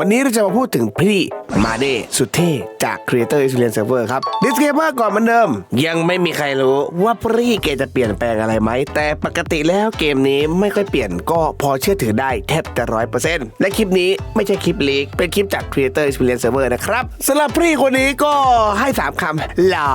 วันนี้เราจะมาพูดถึงพี่ มาเดสุดเท่จาก Creator Experience Server ครับ Disclaimer ก่อนเหมือนเดิม ยังไม่มีใครรู้ว่าพี่เกจะเปลี่ยนแปลงอะไรไหม แต่ปกติแล้วเกมนี้ไม่ค่อยเปลี่ยนก็พอเชื่อถือได้แทบจะร้อยเปอร์เซ็นต์และคลิปนี้ไม่ใช่คลิปลีก เป็นคลิปจาก Creator Experience Server นะครับสำหรับพี่คนนี้ก็ให้สามคำหล่อ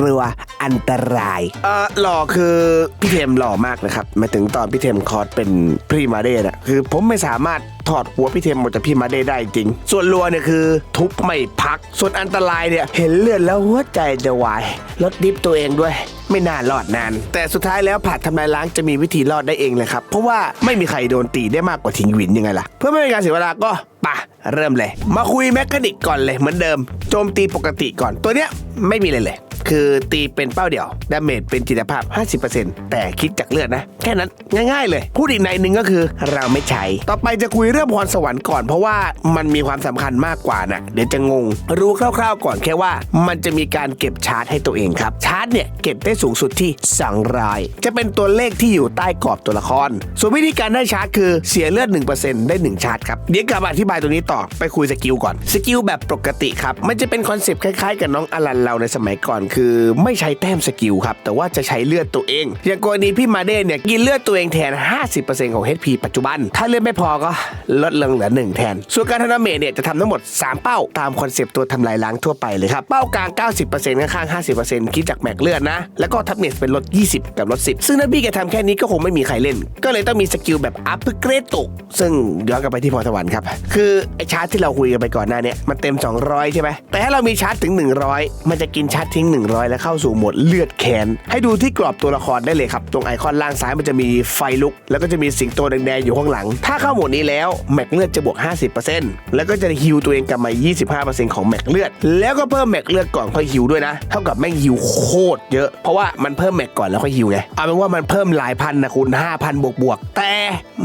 รัวอันตรายเออหล่อคือพี่เทมหล่อมากนะครับหมายถึงตอนพี่เทมคอร์สเป็นพี่มาเด้นะคือผมไม่สามารถถอดหัวพี่เทมออกจากพี่มาเด้ได้จริง ส่วนรัวเนี่ยคือทุบไม่พัก ส่วนอันตรายเนี่ย เห็นเลือดแล้วหัวใจจะวายลดดิฟตัวเองด้วยไม่น่ารอดนาน แต่สุดท้ายแล้วผัดทำลายล้างจะมีวิธีรอดได้เองเลยครับ เพราะว่าไม่มีใครโดนตีได้มากกว่าทิงวินยังไงล่ะ เพื่อไม่ให้การเสียเวลาก็ปะเริ่มเลย มาคุยแมคานิกก่อนเลยเหมือนเดิม โจมตีปกติก่อนตัวเนี้ยไม่มีเลยเลย คือตีเป็นเป้าเดี่ยวดาเมจเป็นจิตภาพ 50%แต่คิดจากเลือดนะ แค่นั้นง่ายๆเลย พูดอีกในหนึ่งก็คือเราไม่ใช้ ต่อไปจะคุยเรื่องพรสวรรค์ก่อนเพราะว่ามันมีความสำคัญมากกว่านะเดี๋ยวจะงง รู้คร่าวๆก่อนแค่ว่า มันจะมีการเก็บชาร์จให้ตัวเองครับ ชาร์จเนี่ยเก็บได้สูงสุดที่200จะเป็นตัวเลขที่อยู่ใต้กรอบตัวละคร ส่วนวิธีการได้ชาร์จคือเสียเลือด 1%ได้ 1 ชาร์จครับ เดี๋ยวกลับมาอธิบายตัวนี้ต่อไปคุยสกิลก่อน สกิลแบบปกติครับ มันจะเป็นคอนเซปต์คล้ายๆ กับน้องอลันเราในสมัยก่อนคือไม่ใช้แต้มสกิลครับ แต่ว่าจะใช้เลือดตัวเอง อย่างกรณีพี่มาเด้เนี่ยกินเลือดตัวเองแทน 50%ของ HP ปัจจุบัน ถ้าเลือดไม่พอก็ลดลงเหลือ 1 แทน ส่วนการทำดาเมจเนี่ยจะทำทั้งหมด 3 เป้าตามคอนเซปต์ตัวทำลายล้างทั่วไปเลยครับ เป้ากลาง 90%ข้างๆ50%คิดจากแม็กเลือดนะ แล้วก็ทับเนสเป็นลด 20 กับลด 10 ซึ่งถ้าพี่แกทำแค่นี้ก็คงไม่มีใครเล่น ก็เลยต้องมีสกิลแบบอัพเกรดตกซึ่งย้อนกลับไปที่พรสวรรค์ครับคือไอชาร์จที่เราคุยกันไปก่อนหน้าเนี่ยมันเต็ม 200 ใช่ไหมแต่ถ้าเรามีชาร์จถึง 100 มันจะกินชาร์จทิ้ง100 แล้วเข้าสู่โหมดเลือดแคนให้ดูที่กรอบตัวละครได้เลยครับ ตรงไอคอนล่างซ้ายมันจะมีไฟลุก แล้วก็จะมีสิงโตแดงๆอยู่ข้างหลัง ถ้าเข้าโหมดนี้แล้วแม็กเลือดจะบวก 50%แล้วก็จะฮิวตัวเองกลับมา 25%ของแม็กเลือด แล้วก็เพิ่มแม็กเลือดก่อนค่อยฮิวด้วยนะ เท่ากับแม่งฮิวโคตรเยอะ เพราะว่ามันเพิ่มแม็กก่อนแล้วค่อยฮิวไง เอาเป็นว่ามันเพิ่มหลายพันนะคุณ5,000บวกบวกๆแต่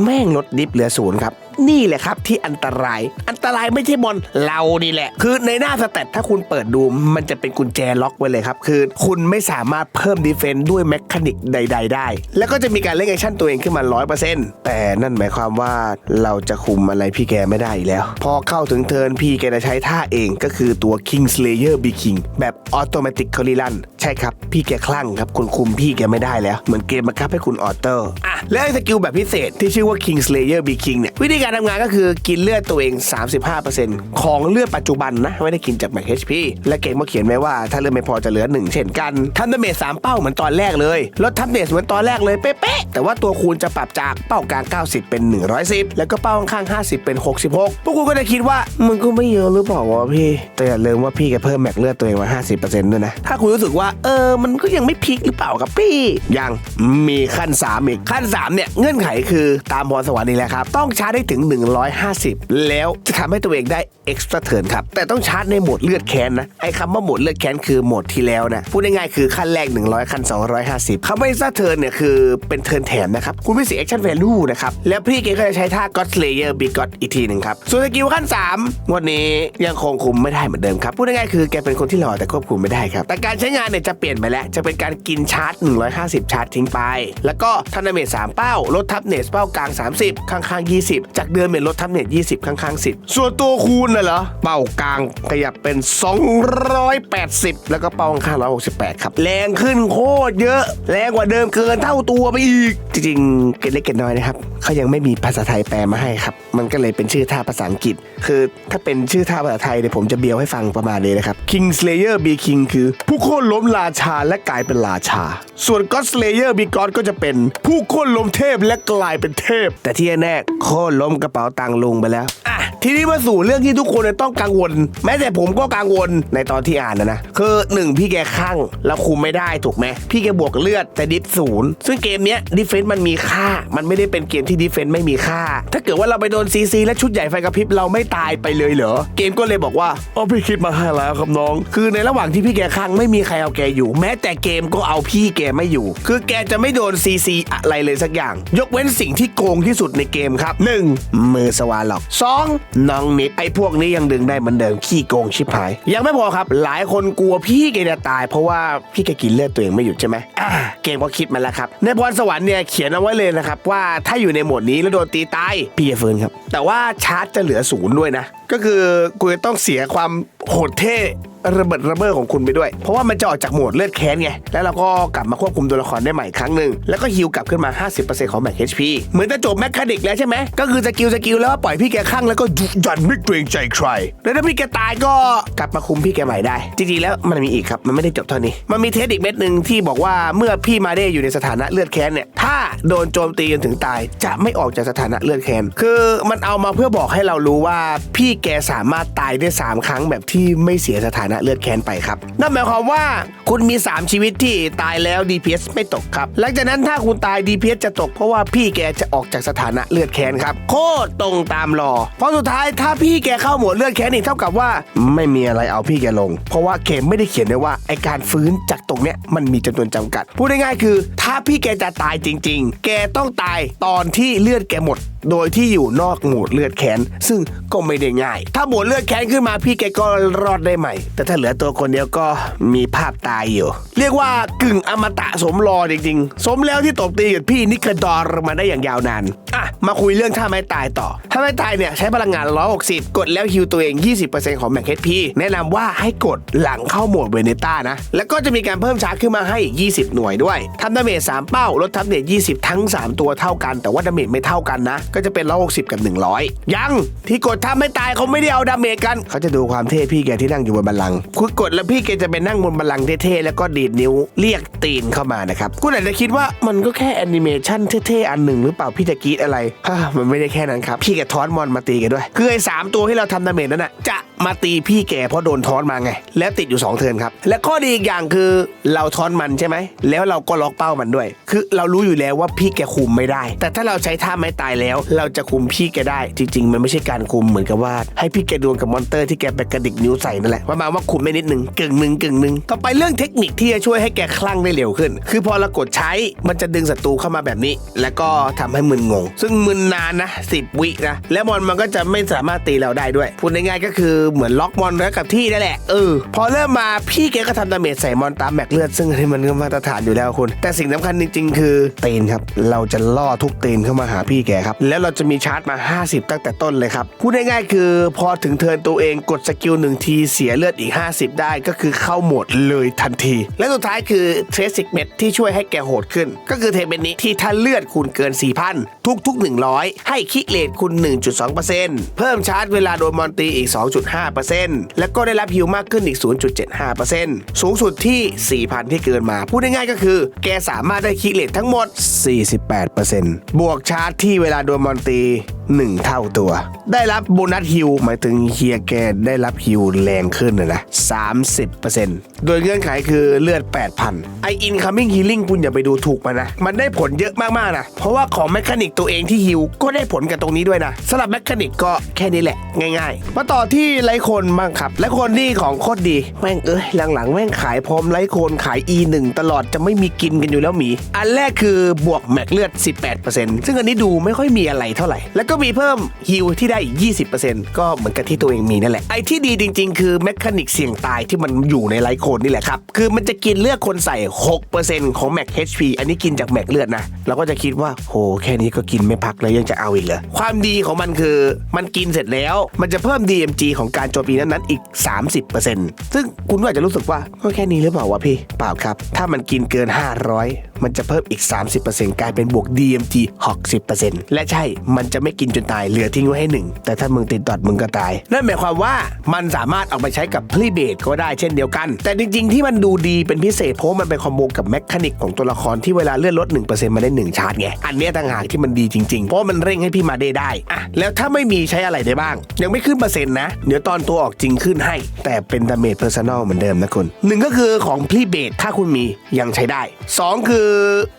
แม่งลดดิฟเหลือศูนย์ครับ นี่แหละครับที่อันตราย อันตรายไม่ใช่มอนเรานี่แหละ คือในหน้าสแตทถ้าคุณเปิดดูมันจะเป็นกุญแจล็อกไว้เลยครับ คือคุณไม่สามารถเพิ่มดีเฟนต์ด้วยแมคานิกใด ๆ ได้ แล้วก็จะมีการเล่นแอคชั่นตัวเองขึ้นมา 100%แต่นั่นหมายความว่าเราจะคุมอะไรพี่แกไม่ได้อีกแล้ว พอเข้าถึงเทิร์นพี่แกจะใช้ท่าเองก็คือตัว King Slayer B King แบบออโตเมติกคอริลันใช่ครับ พี่แกคลั่งครับคุณคุมพี่แกไม่ได้แล้ว เหมือนเกมบังคับให้คุณออโต้อะและไอ้สกิลแบบพิเศษที่ชื่อว่า King Slayer B King เนี่ยวิธีการการทำงานก็คือกินเลือดตัวเอง 35%ของเลือดปัจจุบันนะ ไม่ได้กินจากแม็ก HP และเกมก็เขียนไว้ว่าถ้าเลือดไม่พอจะเหลือ 1 เช่นกันทำดาเมจ3เป้าเหมือนตอนแรกเลยลดทับเนสเหมือนตอนแรกเลยเป๊ะๆแต่ว่าตัวคูณจะปรับจากเป้ากลาง 90 เป็น 110 แล้วก็เป้าข้างๆ50 เป็น 66 พวกคุณก็จะคิดว่ามันก็ไม่เยอะหรือเปล่าวะพี่ แต่อย่าลืมว่าพี่แกเพิ่มแม็กเลือดตัวเองมา50%ด้วยนะถ้าคุณรู้สึกว่าเออมันก็ยังไม่พีคหรือเปล่าครับพี่ยังมีขั้น3อีกขั้น3เนี่ยเงื่อนไขคือตามพรสวรรค์นี่แหละครับต้องชาร์จได้ถึงง 150 แล้วจะทำให้ตัวเองได้ extra turn ครับ แต่ต้องชาร์จในโหมดเลือดแค้นนะ ไอ้คำว่าโหมดเลือดแค้นคือโหมดที่แล้วนะ พูดง่ายๆคือขั้นแรก 100 ขั้น 250คำว่า extra turn เนี่ยคือเป็นเทิร์นแถมนะครับ คุณไม่เสีย action value นะครับ แล้วพี่เกก็จะใช้ท่า God Slayer Big God อีกทีหนึ่งครับ ส่วนสกิลขั้น3วันนี้ยังคงคุมไม่ได้เหมือนเดิมครับ พูดง่ายๆคือแกเป็นคนที่หล่อแต่ควบคุมไม่ได้ครับ แต่การใช้งานเนี่ยจะเปลี่ยนไปแล้ว จะเป็นการกินชาร์จ 150 ชาร์จทิ้งไป แล้วก็ทันดเมจ3เป้าลดทับเนสเป้ากลาง 30 ข้างๆ 20 จากเดิมเป็นลดทับเนส20 ข้างๆ 10 ส่วนตัวคูณน่ะเหรอ เป้ากลางขยับเป็น 280 แล้วก็เป้าข้างๆ168 ครับ แรงขึ้นโคตรเยอะ แรงกว่าเดิมเกินเท่าตัวไปอีก จริงๆ เกล็ดเล็กเกล็ดน้อยนะครับเขายังไม่มีภาษาไทยแปลมาให้ครับ มันก็เลยเป็นชื่อท่าภาษาอังกฤษ คือถ้าเป็นชื่อท่าภาษาไทยเนี่ยผมจะเบียวให้ฟังประมาณนี้นะครับ King Slayer B King คือ ผู้โค่นล้มราชาและกลายเป็นราชา ส่วน God Slayer B God ก็จะเป็นผู้โค่นล้มเทพและกลายเป็นเทพ แต่ที่แน่โค่นล้มกระเป๋าตังค์ลุงไปแล้ว ทีนี้มาสู่เรื่องที่ทุกคนต้องกังวล แม้แต่ผมก็กังวลในตอนที่อ่านนะนะ คือหนึ่งพี่แกข้างแล้วคุมไม่ได้ถูกไหม พี่แกบวกเลือดแต่ดิฟศูนย์ซึ่งเกมเนี้ยดิเฟนต์มันมีค่า มันไม่ได้เป็นเกมที่ดิเฟนต์ไม่มีค่า ถ้าเกิดว่าเราไปโดนซีซีและชุดใหญ่ไฟกระพริบเราไม่ตายไปเลยเหรอ เกมก็เลยบอกว่าอ๋อพี่คิดมาให้แล้วครับน้อง คือในระหว่างที่พี่แกข้างไม่มีใครเอาแกอยู่ แม้แต่เกมก็เอาพี่แกไม่อยู่ คือแกจะไม่โดนซีซีอะไรเลยสักอย่าง ยกเว้นสิ่งที่โกงที่สุดในเกมครับ 1. มือสวาล็อก 2. น้องนิดไอ้พวกนี้ยังดึงได้เหมือนเดิมขี้โกงชิบหาย ยังไม่พอครับ หลายคนกลัวพี่แกจะตาย เพราะว่าพี่แกกินเลือดตัวเองไม่หยุดใช่ไหมอ่าเกมก็คิดมาแล้วครับในพรสวรรค์เนี่ยเขียนเอาไว้เลยนะครับว่าถ้าอยู่ในโหมดนี้แล้วโดนตีตายพี่จะฟื้นครับ แต่ว่าชาร์จจะเหลือศูนย์ด้วยนะก็คือกูจะต้องเสียความโหดเท่ ระเบิดระเบ้อของคุณไปด้วย เพราะว่ามันจะออกจากโหมดเลือดแค้นไง แล้วเราก็กลับมาควบคุมตัวละครได้ใหม่ครั้งหนึ่ง แล้วก็ฮิวกลับขึ้นมา 50%ของแม็ก HP เหมือนจะจบแมคคานิกแล้วใช่ไหม ก็คือสกิลสกิลแล้วปล่อยพี่แกข้างแล้วก็ดุดันไม่เกรงใจใคร แล้วถ้าพี่แกตายก็กลับมาคุมพี่แกใหม่ได้ จริงๆแล้วมันมีอีกครับ มันไม่ได้จบเท่านี้ มันมีเทสอีกเม็ดหนึ่งที่บอกว่าเมื่อพี่มาได้อยู่ในสถานะเลือดแค้นเนี่ย ถ้าโดนโจมตีจนถึงตาย จะไม่ออกจากสถานะเลือดแค้น คือมันเอามาเพื่อบอกให้เรารู้ว่าพี่แกสามารถตายได้ 3 ครั้งแบบที่ไม่เสียสถานะเลือดแค้นไปครับ นั่นหมายความว่าคุณมี 3 ชีวิตที่ตายแล้ว DPS ไม่ตกครับ หลังจากนั้นถ้าคุณตาย DPS จะตกเพราะว่าพี่แกจะออกจากสถานะเลือดแค้นครับ โคตรตรงตามรอ เพราะสุดท้ายถ้าพี่แกเข้าหมดเลือดแค้นนี่เท่ากับว่า ไม่มีอะไรเอาพี่แกลง เพราะว่าเกมไม่ได้เขียนไว้ว่าไอการฟื้นจากตรงเนี้ยมันมีจำนวนจำกัด พูดง่ายๆคือ ถ้าพี่แกจะตายจริง ๆ แกต้องตายตอนที่เลือดแกหมด โดยที่อยู่นอกโหมดเลือดแค้นซึ่งก็ไม่ได้ง่าย ถ้าหมดเลือดแค้นขึ้นมาพี่แกก็รอดได้ใหม่แต่ถ้าเหลือตัวคนเดียวก็มีภาพตายอยู่ เรียกว่ากึ่งอมตะสมรอจริงๆ สมแล้วที่ตบตีกับพี่นิกระดอร์มาได้อย่างยาวนานอะมาคุยเรื่องท่าไม้ตายต่อท่าไม้ตายเนี่ยใช้พลังงาน 160 กดแล้วฮิวตัวเอง 20%ของแม็กเฮดพีแนะนำว่าให้กดหลังเข้าโหมดเวเนต้านะ แล้วก็จะมีการเพิ่มชาร์จขึ้นมาให้20 หน่วยด้วยทำดาเมจ3เป้าลดทับเนต20 ทั้ง 3 ตัวเท่ากัน แต่ว่าดาเมจไม่เท่ากันนะ ก็จะเป็น 160 กับ 100 ยังที่กดท่าไม่ตายเขาไม่ได้เอาดาเมจกัน เขาจะดูความเท่พี่แกที่นั่งอยู่บนบัลลังก์คุณกดแล้วพี่แกจะไปนั่งบนบัลลังก์เท่ๆแล้วก็ดีดนิ้วเรียกตีนเข้ามานะครับคุณอาจจะคิดว่ามันก็แค่แอนิเมชันเท่ๆอันหนึ่งหรือเปล่าพี่จะกรีดอะไรฮ่ามันไม่ได้แค่นั้นครับพี่แกทอนมอนมาตีกันด้วย คือไอ้สามตัวที่เราทำดาเมจนั้นน่ะจะมาตีพี่แกเพราะโดนทอนมาไง แล้วติดอยู่ 2 เทิร์นครับ และข้อดีอีกอย่างคือเราทอนมันใช่ไหม แล้วเราก็ล็อกเป้ามันด้วย คือเรารู้อยู่แล้วว่าพี่แกคุมไม่ได้ แต่ถ้าเราใช้ท่าไม้ตายแล้ว เราจะคุมพี่แกได้ จริง ๆ มันไม่ใช่การคุมเหมือนกับว่า ให้พี่แกดวลกับมอนเตอร์ที่แกไปกระดิกนิ้วใส่นั่นแหละประมาณว่าคุมได้นิดนึงกึ่งหนึ่งกึ่งหนึ่งต่อไปเรื่องเทคนิคที่จะช่วยให้แกคลั่งได้เร็วขึ้น คือพอเรากดใช้มันจะดึงศัตรูเข้ามาแบบนี้ แล้วก็ทำให้มึนงง ซึ่งมึนนานนะ10วินะแล้วมอนมันก็จะไม่สามารถตีเราได้ด้วยพูดง่ายๆก็คือเหมือนล็อกมอนไว้กับที่นั่นแหละเออพอเริ่มมาพี่แกก็ทำดาเมจใส่มอนตามแม็กเลือดซึ่งมันก็มาตรฐานอยู่แล้วคุณแต่สิ่งสำคัญจริง ๆ คือเตนครับเราจะล่อทุกเตนเข้ามาหาพี่แกครับแล้วเราจะมีชาร์จมา 50 ตั้งแต่ต้นเลยครับพูดง่ายๆคือพอถึงเทิร์นตัวเองกดสกิลหนึ่งทีเสียเลือดอีก50 ได้ก็คือเข้าโหมดเลยทันที และสุดท้ายคือเทรสิกเม็ดที่ช่วยให้แกโหดขึ้น ก็คือเทเม็ดนี้ที่ถ้าเลือดคุณเกิน 4,000 ทุกๆ100 ให้คิกเลทคุณ 1.2%เพิ่มชาร์จเวลาโดนมอนตีอีก 2.5%แล้วก็ได้รับฮิวมากขึ้นอีก 0.75%สูงสุดที่ 4,000 ที่เกินมา พูดง่ายๆก็คือ แกสามารถได้คิกเลททั้งหมด 48%บวกชาร์จที่เวลาโดนมอนตี1 เท่าตัว ได้รับโบนัสฮิวหมายถึงเฮียแกได้รับฮิวแรงขึ้นนะ30%โดยเงื่อนไขคือเลือด 8,000 ไออินคัมมิ่งฮีลิ่งคุณอย่าไปดูถูกมันนะ มันได้ผลเยอะมากๆนะ เพราะว่าของแมคานิกตัวเองที่ฮิวก็ได้ผลกับตรงนี้ด้วยนะสำหรับแมคานิกก็แค่นี้แหละ ง่ายๆ มาต่อที่ไลโคนบ้างครับไลโคนนี่ของโคตรดีแม่งเอ้ยหลังๆแม่งขายพร้อมไลโคนขาย E1 ตลอดจะไม่มีกินกันอยู่แล้วหมี อันแรกคือบวกแม็กเลือด 18%ซึ่งอันนี้ดูไม่ค่อยมีอะไรเท่าไหร่ แล้วก็มีเพิ่มฮิวที่ได้อีก20%ก็เหมือนกับที่ตัวเองมีนั่นแหละไอที่ดีจริง ๆ คือแมคานิกเสี่ยงตายที่มันอยู่ในไลโคนนี่แหละครับ คือมันจะกินเลือดคนใส่ 6%ของแม็ก HP อันนี้กินจากแม็กเลือดนะ เราก็จะคิดว่าโหแค่นี้ก็กินไม่พักเลยยังจะเอาอีกเหรอ ความดีของมันคือมันกินเสร็จแล้ว มันจะเพิ่ม DMG ของการโจมตีนั้นๆอีก 30%ซึ่งคุณก็อาจจะรู้สึกว่าก็แค่นี้หรือเปล่าวะพี่ เปล่าครับ ถ้ามันกินเกิน 500มันจะเพิ่มอีก 30%กลายเป็นบวก DMG 60%และใช่มันจะไม่กินจนตายเหลือทิ้งไว้ให้หนึ่งแต่ถ้ามึงติดดอดมึงก็ตาย นั่นหมายความว่ามันสามารถเอาไปใช้กับพลีเบดก็ได้เช่นเดียวกัน แต่จริงๆ ที่มันดูดีเป็นพิเศษเพราะมันเป็นคอมโบกับแมคานิกของตัวละครที่เวลาเลื่อนลด 1%มาได้ 1 ชาร์จไง อันนี้ต่างหากที่มันดีจริงๆ เพราะมันเร่งให้พี่มาได้ได้อะแล้วถ้าไม่มีใช้อะไรได้บ้าง ยังไม่ขึ้นเปอร์เซ็นต์นะ เดี๋ยวตอนตัวออกจริงขึ้นให้ แต่เป็นดาเมจเพอร์ซันอลเหมือนเดิมนะคุณหนึ่งก็คือของพลีเบดถ้าคุณมียังใช้ได้สองคือ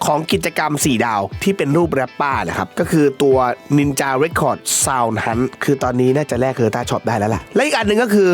ของกิจกรรม 4 ดาวที่เป็นรูปแรปป้านะครับ ก็คือตัว Ninja Record Sound Hunt คือตอนนี้น่าจะแลกเคอร์ตาช็อปได้แล้วล่ะ และอีกอันหนึ่งก็คือ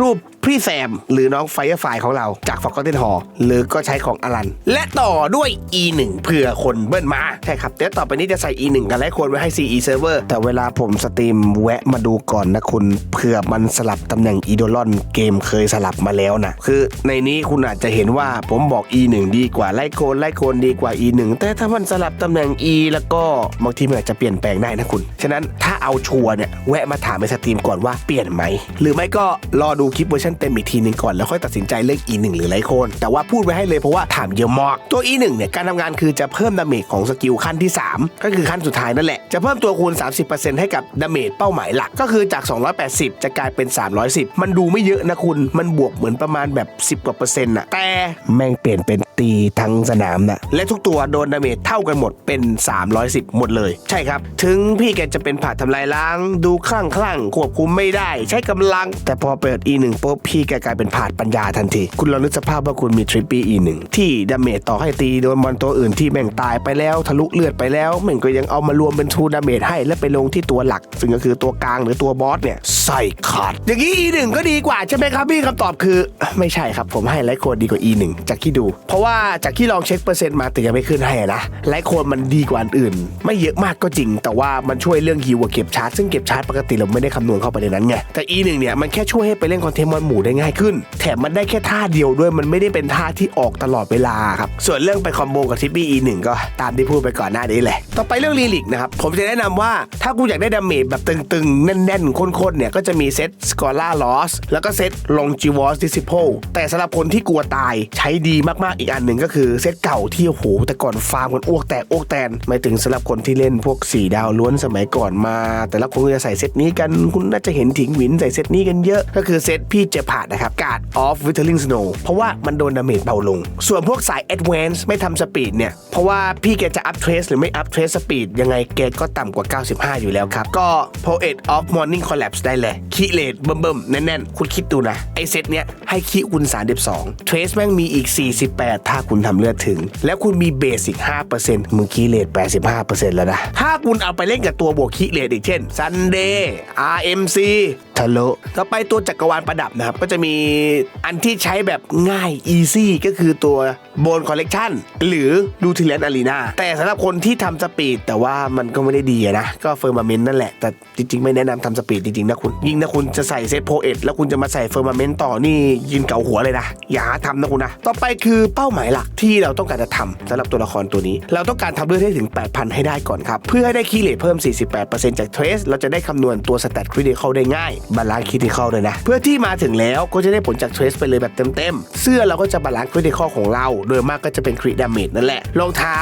รูปพี่แซม หรือน้องไฟไฟของเราจากฟอกเทนฮอหรือก็ใช้ของอลัน และต่อด้วย E1 เผื่อคนเบิ้ลมา ใช่ครับ เดี๋ยวต่อไปนี้จะใส่ E1 กันและคนไว้ให้ CE server แต่เวลาผมสตรีมแวะมาดูก่อนนะคุณเผื่อมันสลับตำแหน่งอีโดลอนเกมเคยสลับมาแล้วนะคือในนี้คุณอาจจะเห็นว่าผมบอก E1 ดีกว่าไล่โคนไล่โคนดีกว่า E1 แต่ถ้ามันสลับตำแหน่ง E แล้วก็บางทีมันอาจจะเปลี่ยนแปลงได้นะคุณ ฉะนั้นถ้าเอาชัวร์เนี่ยแวะมาถามในสตรีมก่อนว่าเปลี่ยนไหมหรือไม่ก็รอดูคลิปเวอร์ชันเต็มอีกทีหนึ่งก่อนแล้วค่อยตัดสินใจเลือก E1 หรือไลโคนแต่ว่าพูดไว้ให้เลยเพราะว่าถามเยอะมากตัว E1 เนี่ยการทำงานคือจะเพิ่มดาเมจของสกิลขั้นที่ 3 ก็คือขั้นสุดท้ายนั่นแหละ จะเพิ่มตัวคูณ 30%ให้กับดาเมจเป้าหมายหลักก็คือจาก 280 จะกลายเป็น 310 มันดูไม่เยอะนะคุณมันบวกเหมือนประมาณแบบ 10กว่าเปอร์เซ็นต์อะแต่แม่งเปลี่ยนเป็น ตีทั้งสนามนะและทุกตัวโดนดาเมจเท่ากันหมดเป็น 310 หมดเลย ใช่ครับ ถึงพี่แกจะเป็นผ่าทำลายล้าง ดูคลั่งคลั่งควบคุมไม่ได้ ใช้กำลัง แต่พอเปิด E1 ปุ๊บพี่แกกลายเป็นผ่าปัญญาทันที คุณลองนึกสภาพว่าคุณมีทริปปี้ E1 ที่ดาเมจต่อให้ตีโดนบอลตัวอื่นที่แม่งตายไปแล้วทะลุเลือดไปแล้วแม่งก็ยังเอามารวมเป็นทูดาเมจให้และไปลงที่ตัวหลัก ซึ่งก็คือตัวกลางหรือตัวบอสเนี่ยใส่ขาดอย่างนี้ E1 ก็ดีกว่าใช่ไหมครับพี่คำตอบคือ ไม่ใช่ครับผมให้ไลท์โคนดีกว่า E1 จากที่ดู เพราะว่าาจากที่ลองเช็คเปอร์เซ็นต์มาแต่ยังไม่ขึ้นให้นะไลท์โคนมันดีกว่าอันอื่น ไม่เยอะมากก็จริง แต่ว่ามันช่วยเรื่องฮิวเก็บชาร์จซึ่งเก็บชาร์จปกติเราไม่ได้คำนวณเข้าไปในนั้นไงแต่ E1 เนี่ยมันแค่ช่วยให้ไปเล่นคอนเทนต์มอนหมูได้ง่ายขึ้น แถมมันได้แค่ท่าเดียวด้วยมันไม่ได้เป็นท่าที่ออกตลอดเวลาครับส่วนเรื่องไปคอมโบกับทิปปี้ E1 ก็ตามที่พูดไปก่อนหน้านี้แหละต่อไปเรื่องลีลิกนะครับผมจะแนะนำว่าถ้าคุณอยากได้ดาเมจแบบตึงๆ แน่นๆข้นๆเนี่ยก็จะมีเซตสกอร่าลอสแล้วก็เซตลงจิวอสดิซิโพแต่สำหรับคนที่กลัวตายใช้ดีมากๆอีกอันหนึ่งก็คือเซตเก่าที่โอ้โหแต่ก่อนฟาร์มกันอ้วกแตกอ้วกแตนหมายถึงสำหรับคนที่เล่นพวก 4 ดาวล้วนสมัยก่อนมา แต่ละคนก็จะใส่เซตนี้กันคุณน่าจะเห็นถิงหวินใส่เซตนี้กันเยอะ ก็คือเซตพี่เจผานนะครับการ์ดออฟวิเทอร์ลิงสโนเพราะว่ามันโดนดาเมจเบาลง ส่วนพวกสายแอดวานซ์ไม่ทำสปีดเนี่ย เพราะว่าพี่แกจะอัพเทรสหรือไม่อัพเทรสสปีดยังไงแกก็ต่ำกว่า 95 อยู่แล้วครับ ก็ Poet of Morning Collapse ได้เลยคีเลดเบิ่มๆแน่นๆ คุณคิดดูนะ ไอเซตเนี้ยให้คีคุณ32เทรสแม่งมีอีก 48ถ้าคุณทำเลือดถึง แล้วคุณมีเบสอีก5%มึงคีเลด85%แล้วนะ ถ้าคุณเอาไปเล่นกับตัวบวกคีเลดอีกเช่น Sunday RMC ทะลุต่อไปตัวจักรวาลประดับนะครับ ก็จะมีอันที่ใช้แบบง่าย easy ก็คือตัวโบนคอลเลกชันหรือดูทิเลนอารีนาแต่สำหรับคนที่ทำสปีด แต่ว่ามันก็ไม่ได้ดีอะนะ ก็เฟอร์มาเมนต์นั่นแหละ แต่จริงๆ ไม่แนะนำทำสปีดจริงๆ นะคุณ ยิ่งถ้าคุณจะใส่เซตโพเอตแล้วคุณจะมาใส่เฟอร์มาเมนต์ต่อนี่ยินเก่าหัวเลยนะ อย่าหาทำนะคุณนะ ต่อไปคือเป้าหมายหลักที่เราต้องการจะทำสำหรับตัวละครตัวนี้ เราต้องการทำเลือดให้ถึง 8,000 ให้ได้ก่อนครับ เพื่อให้ได้คีเลทเพิ่ม 48%จากเทรสเราจะได้คำนวณตัวสแตทคริติคอลได้ง่ายบาลานซ์คริติคอลเลยนะ เพื่อที่มาถึงแล้วก็จะได้ผลจากเทรสไปเลยแบบเต็มๆ เสื้อเราก็จะบาลานซ์คริติคอลของเรา โดยมากก็จะเป็นคริดาเมจนั่นแหละรองเท้า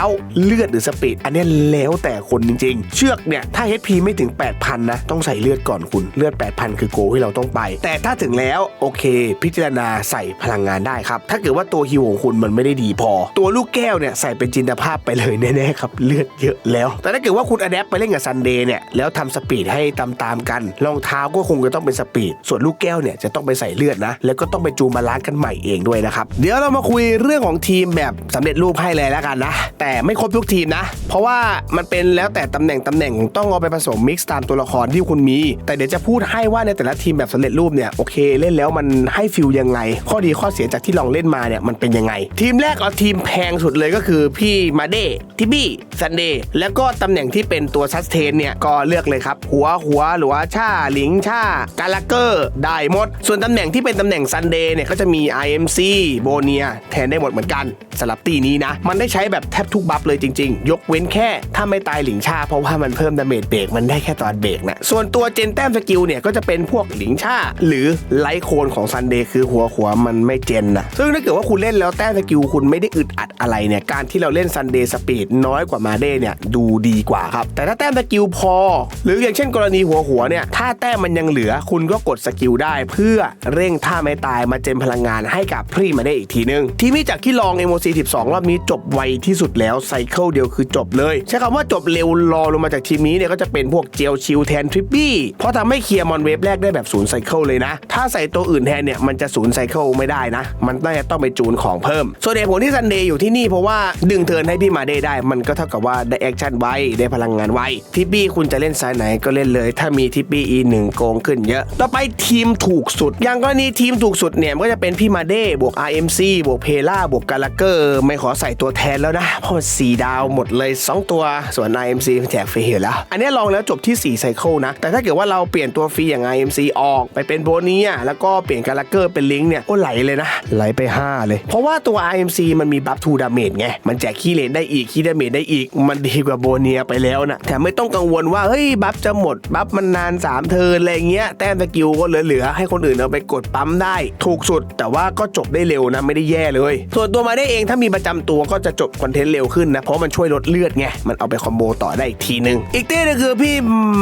เลือดหรือสปีดอันนี้แล้วแต่คนจริง ๆ เชือกเนี่ยถ้า HP ไม่ถึง 8,000 นะต้องใส่เลือดก่อนคุณเลือด 8,000 คือโกที่เราต้องไป แต่ถ้าถึงแล้วโอเค พิจารณาใส่พลังงานได้ครับถ้าเกิดว่าตัวฮิวของคุณมันไม่ได้ดีพอ ตัวลูกแก้วเนี่ยใส่เป็นจินตภาพไปเลยแน่ๆครับเลือดเยอะแล้ว แต่ถ้าเกิดว่าคุณอัดแอปไปเล่นกับซันเดย์เนี่ยแล้วทำสปีดให้ตามๆกันรองเท้าก็คงจะต้องเป็นสปีด ส่วนลูกแก้วเนี่ยจะต้องไปใส่เลือดนะ แล้วก็ต้องไปจูมาล้างกันใหม่เองด้วยนะครับ เดี๋ยวเรามาคุยเรื่องของทีมแบบสำเร็จรูปให้เลยแล้วกันนะ แต่ไม่ครบทุกทีมนะ เพราะว่ามันเป็นแล้วแต่ตำแหน่งตำแหน่งต้องเอาไปผสมมิกซ์ตามตัวละครที่คุณมี แต่เดี๋ยวจะพูดให้ว่าในแต่ละทีมแบบสำเร็จรูปเนี่ยโอเค เล่นแล้วมันให้ฟิลยังไง ข้อดีข้อเสียจากที่ลองเล่นมาเนี่ยมันเป็นยังไงทีีมแรกเอาทีมแพงสุดเลยก็คือพี่มาเดทิบี้ซันเดย์แล้วก็ตำแหน่งที่เป็นตัวซัสเทนเนี่ยก็เลือกเลยครับ หัวหัวหรือว่าชาหลิงชากาลาเกอร์ได้หมด ส่วนตำแหน่งที่เป็นตำแหน่งซันเดย์เนี่ยก็จะมี IMC โบเนียแทนได้หมดเหมือนกันสำหรับตีนี้นะ มันได้ใช้แบบแทบทุกบัฟเลยจริง ๆ ยกเว้นแค่ถ้าไม่ตายหลิงชา เพราะว่ามันเพิ่มดาเมจเบรกมันได้แค่ตอนเบรกนะส่วนตัวเจนแต้มสกิลเนี่ยก็จะเป็นพวกหลิงชาหรือไลท์โคนของซันเดย์คือหัวหัวมันไม่เจนนะซึ่งถ้าเกิดว่าคุณเล่นแล้วแต้มสกิลคุณไม่ได้อึดอัดอะไรเนี่ยการที่เราเล่นซันเดย์สปีดน้อยกว่ามาเดย์เนี่ยดูดีกว่าครับ แต่ถ้าแต้มสกิลพอ หรืออย่างเช่นกรณีหัวหัวเนี่ยถ้าแต้มมันยังเหลือคุณก็กดสกิลได้ เพื่อเร่งท่าไม่ตายมาเจนพลังงานให้กับพรีมาได้อีกทีนึง ทีนี้จากที่ลอง MOC 12 รอบนี้จบไวที่สุดแล้วไซเคิลเดียวคือจบเลย ใช้คำว่าจบเร็วรอลงมาจากทีมนี้เนี่ยก็จะเป็นพวกเจลชิลแทนทริปปี้เพราะทำให้เคลียร์มอนเวฟแรกได้แบบศูนย์ไซเคิลเลยนะ ถ้าใส่ตัวอื่นแทนเนี่ยมันจะศูนย์ไซเคิลไม่ได้นะ มันน่าจะต้องไปจูนของเพิ่มส่วนเหตุผลที่ซันเดย์อยู่ที่นี่เพราะว่าดึงเทินให้พี่มาเดย์ได้ มันก็เท่ากับว่าได้แอคชั่นไวได้พลังงานไวทิปปี้คุณจะเล่นสายไหนก็เล่นเลย ถ้ามีทิปปี้อีหนึ่งโกงขึ้นเยอะ ต่อไปทีมถูกสุด อย่างกรณีทีมถูกสุดเนี่ยก็จะเป็นพี่มาเดย์บวก RMC บวกเพล่าบวกกาลาเกอร์ไม่ขอใส่ตัวแทนแล้วนะ เพราะมันสี่ดาวหมดเลย 2 ตัวส่วน RMC มันแจกฟรีอยู่แล้ว อันนี้ลองแล้วจบที่4ไซเคิลนะ แต่ถ้าเกิดว่าเราเปลี่ยนตัวฟรีอย่าง RMC ออกไปเป็นโบเนียแล้วก็เปลี่ยนกาลาเกอร์เป็นลิงก์เนี่ยก็ไหลเลยนะไหลไป 5 เลย เพราะว่าตัว RMC มันมีบัฟทูดาเมจไง มันแจกขี้เลนได้อีกขี้ดาเมจได้อีก มันดีกว่าโบเนียไปแล้วนะแถมไม่ต้องกังวลว่า เฮ้ย บัฟจะหมด บัฟมันนาน 3 เทิร์นอะไรเงี้ย แต้มสกิลก็เหลือๆ ให้คนอื่นเอาไปกดปั๊มได้ ถูกสุด แต่ว่าก็จบได้เร็วนะ ไม่ได้แย่เลย ส่วนตัวมาได้เองถ้ามีประจำตัวก็จะจบคอนเทนต์เร็วขึ้นนะ เพราะมันช่วยลดเลือดไง มันเอาไปคอมโบต่อได้อีกทีนึง อีกเต้นึงคือพี่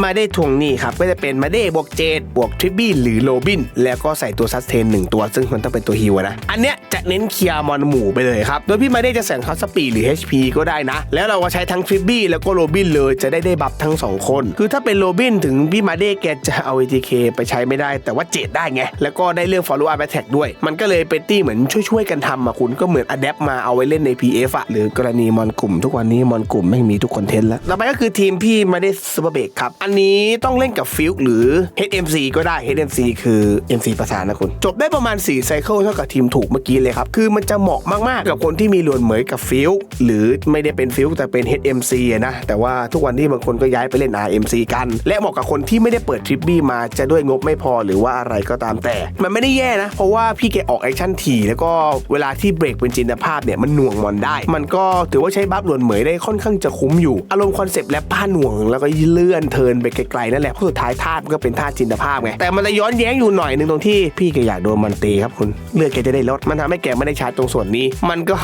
มาได้ทวงหนี้ครับ ก็จะเป็นมาได้บวกเจดบวกทริปบี้หรือโรบิน แล้วก็ใส่ตัวซัสเทนหนึ่งตัว ซึ่งมันต้องเป็นตัวฮิวนะ อันเนี้ยจะเน้นเคลียร์มอนหมูไปเลยครับ โดยพี่มาได้จะแสงคัสปีดหรือ HP ก็ได้นะ แล้วเราก็ใช้ทั้งทริปบี้แล้วก็โรบินเลยจะได้ได้บัฟทั้งสองคน คือถ้าเป็นโรบินถึงพี่มาได้แกจะเอา ATK ไปใช้ไม่ได้ แต่ว่าเจดได้ไง แล้วก็ได้เรื่อง follow up attack ด้วย มันก็เลยเป็นตี้เหมือนช่วยๆกันทำอะคุณก็เหมือน adapt มาเอาไว้เล่นใน PF อะหรือกรณีมอนกลุ่ม ทุกวันนี้มอนกลุ่มไม่มีทุกคอนเทนต์แล้วต่อไปก็คือทีมพี่มาได้ซูเปอร์เบกครับอันนี้ต้องเล่นกับฟิลหรือ HMC ก็ได้ HMC คือ MC ประสานนะคุณจบได้ประมาณ4ไซเคิลเท่ากับทีมถูกเมื่อกี้เลยครับคือมันจะเหมาะมากๆ กับคนที่มีลวนเหมยกับฟิลหรือไม่ได้เป็นฟิลแต่เป็น HMC อะนะ แต่ว่าทุกวันนี้บางคนก็ย้ายไปเล่น RMC กัน และเหมาะกับคนที่ไม่ได้เปิดทริปบี้มาจะด้วยงบไม่พอหรือว่าอะไรก็ตามแต่ มันไม่ได้แย่นะ เพราะว่าพี่แกออกแอคชั่นถี่แล้วก็เวลาที่เบรกเป็นจินตภาพเนี่ยมันหน่วงมอนได้ มันก็ถือว่าใช้บัฟหลวนเหมยได้ค่อนข้างจะคุ้มอยู่ อารมณ์คอนเซปต์และผ้าหน่วง แล้วก็เลื่อนเทินไปไกลๆนั่นแหละเพราะสุดท้ายท่ามันก็เป็นท่าจินตภาพไงแต่มันจะย้อนแย้งอยู่หน่อยหนึงตรงที่พี่แกอยากโดนมันตีครับคุณเลือดแกจะได้ลดมันทำให้แกไม่ได้ชาร์จตรงส่วนนี้ มันก็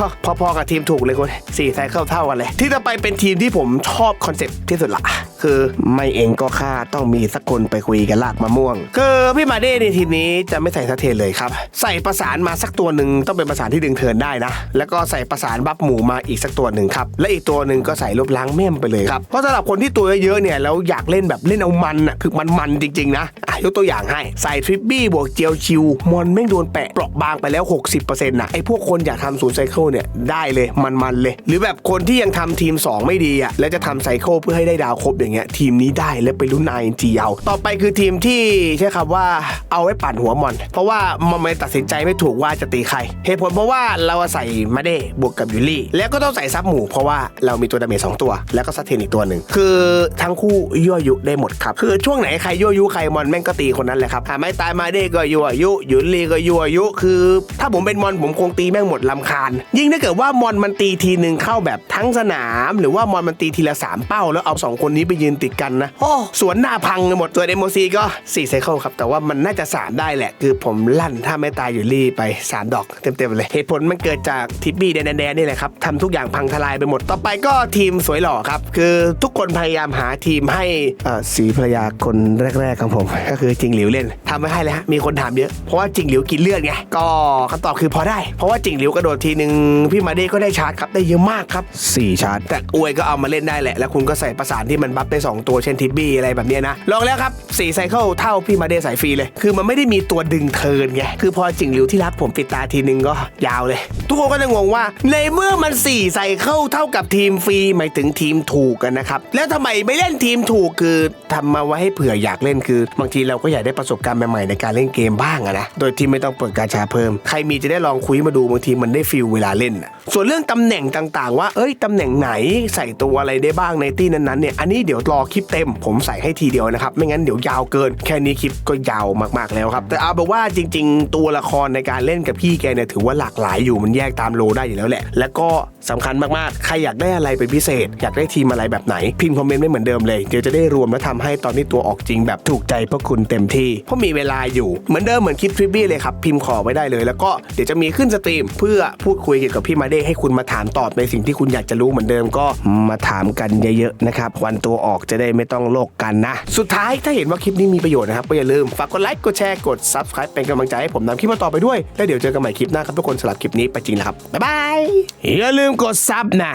พอๆกับทีมถูกเลยคุณสี่ไซเคิลเท่ากันเลย ที่ต่อไปเป็นทีมที่ผมชอบคอนเซ็ปต์ที่สุดละคือไม่เองก็ฆ่าต้องมีสักคนไปคุยกันลากมะม่วง คือพี่มาเด้ในทีมนี้จะไม่ใส่สะเทนเลยครับ ใส่ประสานมาสักตัวหนึ่งต้องเป็นประสานที่ดึงเทินได้นะ แล้วก็ใส่ประสานบัฟหมูมาอีกสักตัวหนึ่งครับ และอีกตัวหนึ่งก็ใส่ลบล้างแม่มไปเลยครับ เพราะสำหรับคนที่ตัวเยอะๆเนี่ยแล้วอยากเล่นแบบเล่นเอามันอะคือมันมันๆจริงๆนะ อะยกตัวอย่างให้ ใส่ทริปบี้บวกเจียวชิว มอนแม่งโดนแปะเปราะบางไปแล้ว 60%นะไอ้พวกคนอยากทำศูนย์ไซเคิลเนี่ยได้เลยมันๆเลย หรือแบบคนที่ยังทำทีม 2 ไม่ดีอะแล้วจะทำไซเคิลเพื่อให้ได้ดาวครบอย่างเงี้ยทีมนี้ได้แล้วไปลุ้นนายจีเอาต่อไปคือทีมที่ใช้คำว่าเอาไว้ปั่นหัวมอน เพราะว่ามันไม่ตัดสินใจไม่ถูกว่าจะตีใครเหตุผลเพราะว่าเราใส่มาเด้บวกกับยูรี่แล้วก็ต้องใส่ซับหมูเพราะว่าเรามีตัวดาเมจสองตัว แล้วก็ซัตเทนอีกตัวหนึ่งคือทั้งคู่ยั่วยุได้หมดครับคือช่วงไหนใครยั่วยุใครมอนแม่งก็ตีคนนั้นแหละครับหาไม่ตายมาเด้ก็ยั่วยุยุรี่ก็ยั่วยุคือ ถ้าผมเป็นมอนผมคงตีแม่งหมดลำคาญ ยิ่งถ้าเกิดว่ามอนมันตีทีหนึ่งเข้าแบบทั้งสนาม หรือว่ามอนมันตีทีละสามเป้า แล้วเอาสองคนนี้ไปยืนติดกันนะโอ้สวนหน้าพังกันหมดส่วนเอโมซีก็4ไซเคิลครับแต่ว่ามันน่าจะ 3 ได้แหละ คือผมลั่นถ้าไม่ตายอยู่รี่ไป 3 ดอกเต็มๆเลย เหตุผลมันเกิดจากทิปบี้แดนๆนี่แหละครับทำทุกอย่างพังทลายไปหมดต่อไปก็ทีมสวยหล่อครับ คือทุกคนพยายามหาทีมให้เอ่อสีภรรยาคนแรก ๆของผมก็คือจิงหลิวเล่นทำไม่ให้เลยฮะมีคนถามเยอะเพราะว่าจิงหลิวกินเลือดไงก็คำตอบคือพอได้ เพราะว่าจิงหลิวกระโดดทีนึงพี่มาเด้ก็ได้ชาร์จครับได้เยอะมากครับสี่ชาร์จแต่อวยก็เอามาเล่นได้แหละแล้วคุณก็ใส่ประสานที่มันบัฟได้สองตัวเช่นทิปบี้อะไรแบบเนี้ยนะลองแล้วครับสี่ไซเคิลเท่าพี่มาเด้ใส่ฟรีเลย คือมันไม่ได้มีตัวดึงเทิร์นไงคือพอจิงหลิวที่รักผมปิดตาทีนึงก็ยาวเลย ทุกคนก็จะงงว่าในเมื่อมันสี่ไซเคิลเท่ากับทีมฟรีหมายถึงทีมถูกกันนะครับแล้วทำไมไม่เล่นทีมถูกคือทำมาไว้ให้เผื่ออยากเล่นคือบางทีเราก็อยากได้ประสบการณ์ใหม่ๆในการเล่นเกมบ้างนะ โดยที่ไม่ต้องเปิดกาชาเพิ่ม ใครมีจะได้ลองคุยมาดูบางทีมันได้ฟิลเวลาเล่น ส่วนเรื่องตำแหน่งต่างๆ ว่า เอ้ยตำแหน่งไหนใส่ตัวอะไรได้บ้างในตี้นั้นๆเนี่ย อันนี้เดี๋ยวรอคลิปเต็ม ผมใส่ให้ทีเดียวนะครับ ไม่งั้นเดี๋ยวยาวเกิน แค่นี้คลิปก็ยาวมากๆแล้วครับ แต่เอาแบบว่าจริง ๆ ตัวละครในการเล่นกับพี่แกเนี่ยถือว่าหลากหลายอยู่ มันแยกตามโลได้อยู่แล้วแหละ แล้วก็สำคัญมากๆ ใครอยากได้อะไรเป็นพิเศษ อยากได้ทีมอะไรแบบไหน พิมพ์คอมเมนต์ไม่เหมือนเดิมเลย เดี๋ยวจะได้รวมและทำให้ตอนนี้ตัวออกจริงแบบถูกใจพวกคุณเต็มที่ เพราะมีเวลาอยู่ เหมือนเดิมเหมือนคลิปทริปปี้เลยครับ พิมพ์ขอไว้ได้เลย แล้วก็เดี๋ยวจะมีขึ้นสตรีม เพื่อพูดคุยเกี่ยวกับพี่มาเด้ให้คุณมาถามตอบในสิ่งที่คุณอยากจะรู้เหมือนเดิมก็มาถามกันเยอะๆนะครับวันตัวออกจะได้ไม่ต้องโลกกันนะ สุดท้ายถ้าเห็นว่าคลิปนี้มีประโยชน์นะครับก็อย่าลืมฝากกดไลค์กดแชร์กด subscribe เป็นกำลังใจให้ผมนำคลิปมาต่อไปด้วยแล้วเดี๋ยวเจอกันใหม่คลิปหน้าครับทุกคนสำหรับคลิปนี้ไปจริงแล้วครับบ๊ายบายอย่าลืมกดซับนะ